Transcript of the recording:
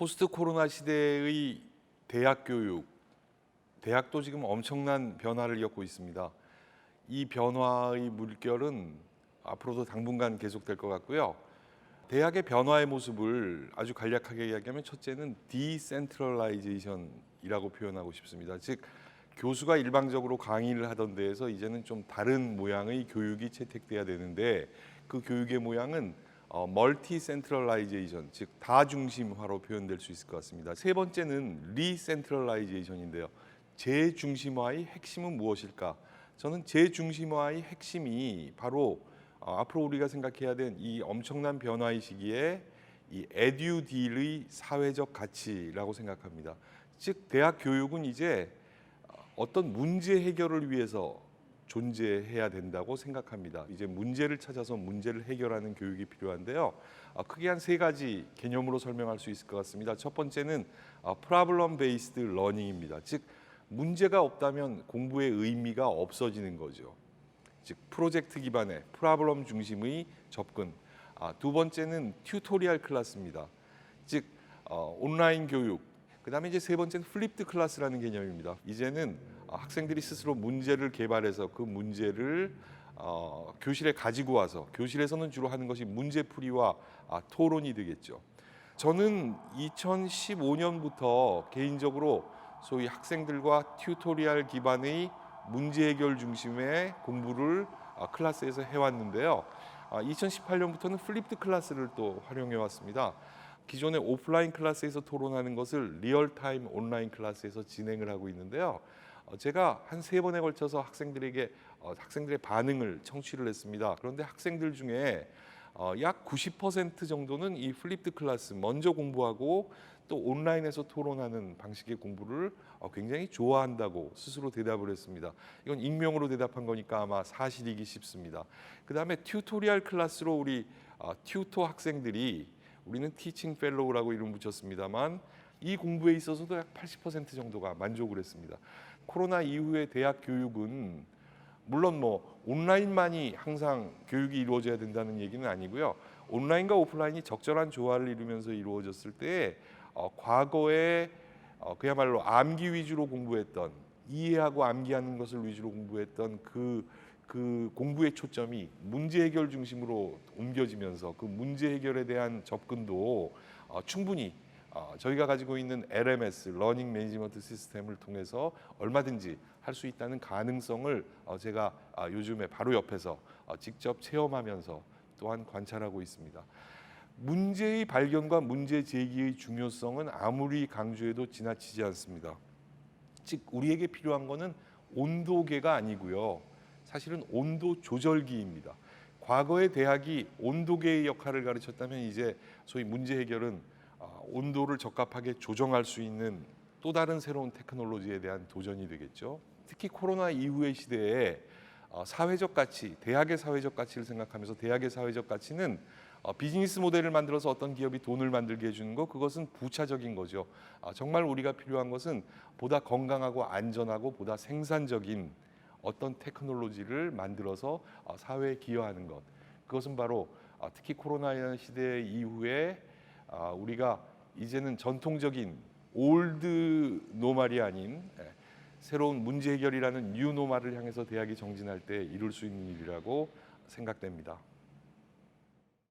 포스트 코로나 시대의 대학 교육, 대학도 지금 엄청난 변화를 겪고 있습니다. 이 변화의 물결은 앞으로도 당분간 계속될 것 같고요. 대학의 변화의 모습을 아주 간략하게 이야기하면 첫째는 디센트럴라이제이션이라고 표현하고 싶습니다. 즉 교수가 일방적으로 강의를 하던 데에서 이제는 좀 다른 모양의 교육이 채택돼야 되는데 그 교육의 모양은 어, 멀티 센트럴라이제이션, 즉 다중심화로 표현될 수 있을 것 같습니다. 세 번째는 리센트럴라이제이션인데요. 재중심화의 핵심은 무엇일까? 저는 재중심화의 핵심이 바로 어, 앞으로 우리가 생각해야 된 이 엄청난 변화의 시기에 이 에듀딜의 사회적 가치라고 생각합니다. 즉 대학 교육은 이제 어떤 문제 해결을 위해서 존재해야 된다고 생각합니다. 이제 문제를 찾아서 문제를 해결하는 교육이 필요한데요. 어, 크게 한 세 가지 개념으로 설명할 수 있을 것 같습니다. 첫 번째는 어, problem based learning입니다. 즉 문제가 없다면 공부의 의미가 없어지는 거죠. 즉 프로젝트 기반의 프로블럼 중심의 접근. 아, 두 번째는 튜토리얼 클래스입니다. 즉 어, 온라인 교육. 그다음에 이제 세 번째는 플립드 클래스라는 개념입니다. 이제는 어, 학생들이 스스로 문제를 개발해서 그 문제를 어, 교실에 가지고 와서 교실에서는 주로 하는 것이 문제풀이와 아, 토론이 되겠죠. 저는 2015년부터 개인적으로 소위 학생들과 튜토리얼 기반의 문제 해결 중심의 공부를 어, 클래스에서 해왔는데요. 아, 2018년부터는 플립드 클래스를 또 활용해 왔습니다. 기존의 오프라인 클래스에서 토론하는 것을 리얼타임 온라인 클래스에서 진행을 하고 있는데요. 어, 제가 한 세 번에 걸쳐서 학생들에게 어, 학생들의 반응을 청취를 했습니다. 그런데 학생들 중에 어, 약90% 정도는 이 플립드 클래스 먼저 공부하고 또 온라인에서 토론하는 방식의 공부를 어, 굉장히 좋아한다고 스스로 대답을 했습니다. 이건 익명으로 대답한 거니까 아마 사실이기 쉽습니다. 그 다음에 튜토리얼 클래스로 우리 어, 튜토 학생들이 우리는 티칭 펠로우라고 이름 붙였습니다만 이 공부에 있어서도 약 80% 정도가 만족을 했습니다. 코로나 이후의 대학 교육은 물론 뭐 온라인만이 항상 교육이 이루어져야 된다는 얘기는 아니고요. 온라인과 오프라인이 적절한 조화를 이루면서 이루어졌을 때 어, 과거에 어, 그야말로 암기 위주로 공부했던 이해하고 암기하는 것을 위주로 공부했던 그, 그 공부의 초점이 문제 해결 중심으로 옮겨지면서 그 문제 해결에 대한 접근도 어, 충분히 어, 저희가 가지고 있는 LMS 러닝 매니지먼트 시스템을 통해서 얼마든지 할 수 있다는 가능성을 어, 제가 아, 요즘에 바로 옆에서 어, 직접 체험하면서 또한 관찰하고 있습니다. 문제의 발견과 문제 제기의 중요성은 아무리 강조해도 지나치지 않습니다. 즉 우리에게 필요한 것은 온도계가 아니고요. 사실은 온도 조절기입니다. 과거의 대학이 온도계의 역할을 가르쳤다면 이제 소위 문제 해결은 아, 온도를 적합하게 조정할 수 있는 또 다른 새로운 테크놀로지에 대한 도전이 되겠죠. 특히 코로나 이후의 시대에 어, 사회적 가치, 대학의 사회적 가치를 생각하면서 대학의 사회적 가치는 어, 비즈니스 모델을 만들어서 어떤 기업이 돈을 만들게 해주는 거 그것은 부차적인 거죠. 아, 정말 우리가 필요한 것은 보다 건강하고 안전하고 보다 생산적인 어떤 테크놀로지를 만들어서 어, 사회에 기여하는 것. 그것은 바로 어, 특히 코로나 시대 이후에 아, 우리가 이제는 전통적인 올드 노말이 아닌 예, 새로운 문제 해결이라는 뉴 노말을 향해서 대학이 정진할 때 이룰 수 있는 일이라고 생각됩니다.